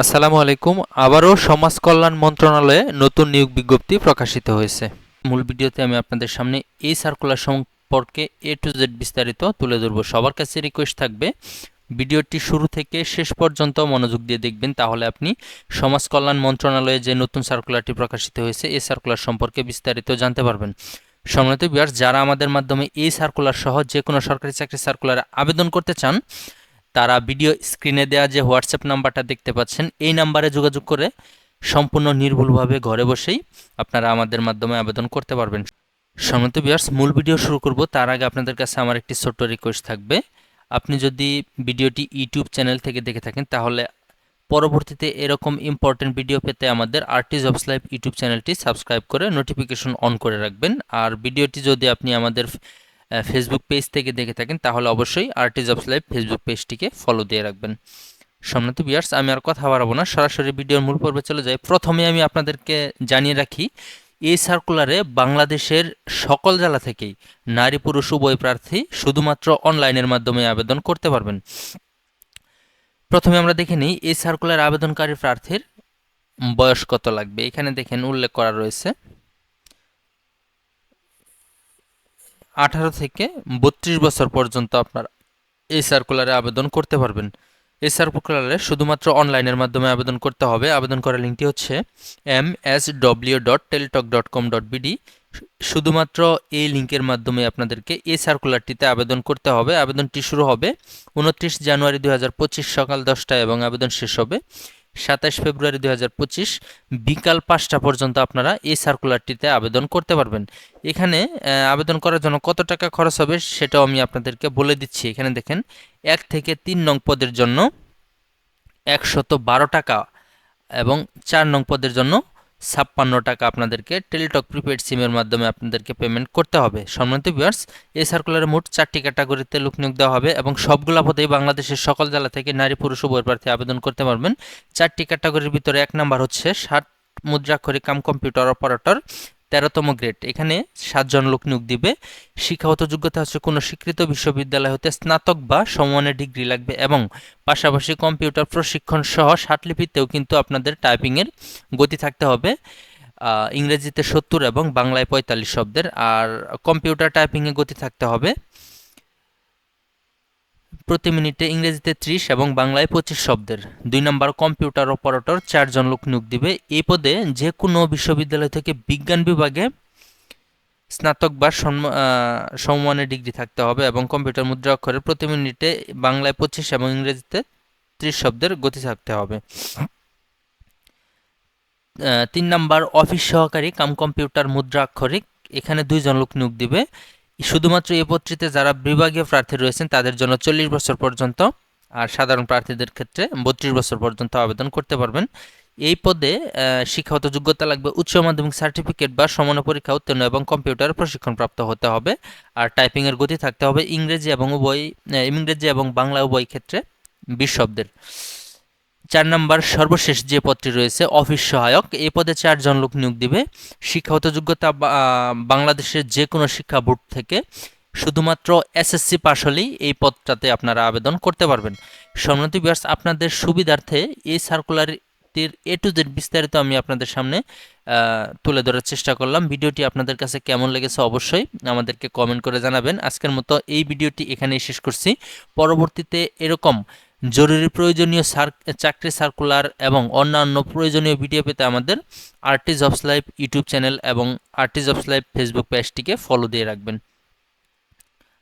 আসসালামু আলাইকুম। আবারও সমাজ কল্যাণ মন্ত্রণালয়ে নতুন নিয়োগ বিজ্ঞপ্তি প্রকাশিত হয়েছে। মূল ভিডিওতে আমি আপনাদের সামনে এই সার্কুলার সম্পর্কে এ টু জেড বিস্তারিত তুলে ধরব। সবার কাছে রিকোয়েস্ট থাকবে, ভিডিওটি শুরু থেকে শেষ পর্যন্ত মনোযোগ দিয়ে দেখবেন, তাহলে আপনি সমাজ কল্যাণ মন্ত্রণালয়ে যে নতুন সার্কুলারটি প্রকাশিত হয়েছে, এই সার্কুলার সম্পর্কে বিস্তারিত জানতে পারবেন। সম্মানিত বিয়ার্স যারা আমাদের মাধ্যমে এই সার্কুলার সহ যে কোনো সরকারি চাকরি সার্কুলারে আবেদন করতে চান তারা ভিডিও স্ক্রিনে দেওয়া যে হোয়াটসঅ্যাপ নাম্বারটা দেখতে পাচ্ছেন, এই নাম্বারে যোগাযোগ করে সম্পূর্ণ নির্ভুলভাবে ঘরে বসেই আপনারা আমাদের মাধ্যমে আবেদন করতে পারবেন। সম্মত বিয়ার্স মূল ভিডিও শুরু করব। তার আগে আপনাদের কাছে আমার একটি ছোট্ট রিকোয়েস্ট থাকবে। আপনি যদি ভিডিওটি ইউটিউব চ্যানেল থেকে দেখে থাকেন, তাহলে পরবর্তীতে এরকম ইম্পর্টেন্ট ভিডিও পেতে আমাদের আরটি জবস লাইভ ইউটিউব চ্যানেলটি সাবস্ক্রাইব করে নোটিফিকেশন অন করে রাখবেন। আর ভিডিওটি যদি আপনি আমাদের ফেসবুক পেজ থেকে দেখে থাকেন, তাহলে অবশ্যই আরটি জবস লাইভ ফেসবুক পেজটিকে ফলো দিয়ে রাখবেন। সম্মানিত বিয়ার্স আমি আর কথা বাড়াবো না, সরাসরি ভিডিওর মূল পর্বে চলে যাই। প্রথমে আমি আপনাদেরকে জানিয়ে রাখি, এই সার্কুলারে বাংলাদেশের সকল জেলা থেকেই নারী, পুরুষ, উভয় প্রার্থী শুধুমাত্র অনলাইনের মাধ্যমে আবেদন করতে পারবেন। প্রথমে আমরা দেখে নিই, এই সার্কুলার আবেদনকারী প্রার্থীর বয়স কত লাগবে? এখানে দেখেন উল্লেখ করা রয়েছে। আঠারো থেকে বত্রিশ বছর পর্যন্ত আপনার এই সার্কুলারে আবেদন করতে পারবেন। এই সার্কুলারে শুধুমাত্র অনলাইনের মাধ্যমে আবেদন করতে হবে। আবেদন করার লিঙ্কটি হচ্ছে M S W dot Teletalk dot com dot BD শুধুমাত্র এই লিঙ্কের মাধ্যমে আপনাদেরকে এই সার্কুলারটিতে আবেদন করতে হবে। আবেদনটি শুরু হবে উনত্রিশ জানুয়ারি দু হাজার পঁচিশ সকাল দশটায় এবং আবেদন শেষ হবে সাতাশ ফেব্রুয়ারি দু হাজার পঁচিশ বিকাল পাঁচটা পর্যন্ত আপনারা এই সার্কুলারটিতে আবেদন করতে পারবেন। এখানে আবেদন করার জন্য কত টাকা খরচ হবে সেটাও আমি আপনাদেরকে বলে দিচ্ছি। এখানে দেখেন, এক থেকে তিন নং পদের জন্য একশত বারো টাকা এবং চার নং পদের জন্য ছাপ্পান্ন টাকা আপনাদেরকে টেলিটক প্রিপেড সিমের মাধ্যমে আপনাদেরকে পেমেন্ট করতে হবে। সম্মানিত ভিউয়ার্স এই সার্কুলারে মোট চারটি ক্যাটাগরিতে লোক নিয়োগ দেওয়া হবে এবং সবগুলা পদেই বাংলাদেশের সকল জেলা থেকে নারী, পুরুষ, উভয় প্রার্থী আবেদন করতে পারবেন। চারটি ক্যাটাগরির ভিতরে এক নাম্বার হচ্ছে ষাট মুদ্রাক্ষরিক কাম কম্পিউটার অপারেটর তেরোতম গ্রেড। এখানে সাতজন লোক নিয়োগ দিবে। শিক্ষাগত যোগ্যতা হচ্ছে কোনো স্বীকৃত বিশ্ববিদ্যালয় হতে স্নাতক বা সমমানের ডিগ্রি লাগবে এবং পাশাপাশি কম্পিউটার প্রশিক্ষণ সহ সাটলিপিতেও কিন্তু আপনাদের টাইপিংয়ের গতি থাকতে হবে। ইংরেজিতে সত্তর এবং বাংলায় পঁয়তাল্লিশ শব্দের। আর কম্পিউটার টাইপিংয়ে গতি থাকতে হবে। প্রতি মিনিটে ইংরেজিতে ত্রিশ এবং বাংলায় পঁচিশ শব্দের। দুই নম্বর কম্পিউটার অপারেটর চারজন লোক নিয়োগ দিবে। এই পদে যে কোনো বিশ্ববিদ্যালয় থেকে বিজ্ঞান বিভাগে স্নাতক বা সম্মানের ডিগ্রি থাকতে হবে এবং কম্পিউটার মুদ্রা অক্ষরে প্রতি মিনিটে বাংলায় পঁচিশ এবং ইংরেজিতে ত্রিশ শব্দের গতি থাকতে হবে। তিন নাম্বার অফিস সহকারী কাম কম্পিউটার মুদ্রা আক্ষরিক এখানে দুইজন লোক নিয়োগ দিবে। শুধুমাত্র এ পত্রিতে যারা বিভাগীয় প্রার্থী রয়েছেন, তাদের জন্য চল্লিশ বছর পর্যন্ত আর সাধারণ প্রার্থীদের ক্ষেত্রে বত্রিশ বছর পর্যন্ত আবেদন করতে পারবেন। এই পদে শিক্ষাগত যোগ্যতা লাগবে উচ্চ মাধ্যমিক সার্টিফিকেট বা সমান পরীক্ষা উত্তীর্ণ এবং কম্পিউটার প্রশিক্ষণপ্রাপ্ত হতে হবে। আর টাইপিংয়ের গতি থাকতে হবে ইংরেজি এবং উভয় ইংরেজি এবং বাংলা উভয় ক্ষেত্রে বিশ শব্দের। চার নম্বর সর্বশেষ যে পদটি রয়েছে, অফিস সহায়ক এই পদে চারজন লোক নিয়োগ দিবে। শিক্ষাগত যোগ্যতা বাংলাদেশের যে কোনো শিক্ষা বোর্ড থেকে শুধুমাত্র এসএসসি পাশ হলেই এই পদটাতে আপনারা আবেদন করতে পারবেন। সম্মতি বিয়ার্স আপনাদের সুবিধার্থে এই সার্কুলারটির এ টু জেড বিস্তারিত আমি আপনাদের সামনে তুলে ধরার চেষ্টা করলাম। ভিডিওটি আপনাদের কাছে কেমন লেগেছে অবশ্যই আমাদেরকে কমেন্ট করে জানাবেন। আজকের মতো এই ভিডিওটি এখানেই শেষ করছি। পরবর্তীতে এরকম জরুরি প্রয়োজনীয় চাকরি সার্কুলার এবং অন্যান্য প্রয়োজনীয় ভিডিও পেতে আমাদের artist jobs live YouTube channel এবং আর্টিস্ট জবস লাইভ ফেসবুক পেজটিকে ফলো দিয়ে রাখবেন।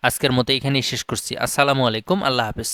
আজকের মতো এখানেই শেষ করছি। আসসালামু আলাইকুম। আল্লাহ হাফেজ।